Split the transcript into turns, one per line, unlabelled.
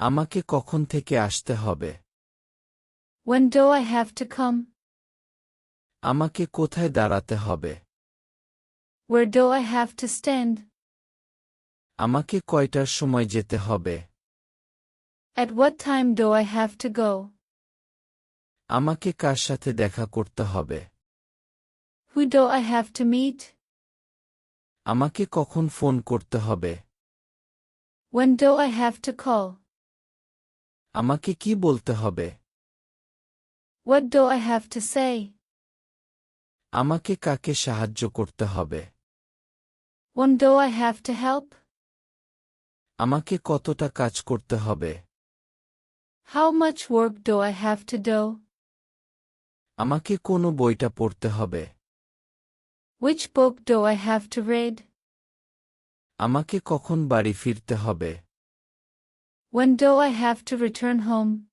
আমাকে কখন থেকে আসতে হবে
When do I have to come?
আমাকে কোথায় দাঁড়াতে হবে
Where do I have to stand?
আমাকে কয়টার সময় যেতে হবে
At what time do I have to go?
আমাকে কার সাথে দেখা করতে হবে
Who do I have to meet?
আমাকে কখন ফোন করতে হবে
When do I have to call?
আমাকে কি বলতে হবে
What do I have to say?
আমাকে কাকে সাহায্য করতে হবে
When do I have to help?
আমাকে কতটা কাজ করতে হবে
How much work do I have to do?
আমাকে কোনো বইটা পড়তে হবে
Which book do I have to read?
আমাকে কখন বাড়ি ফিরতে হবে
When do I have to return home?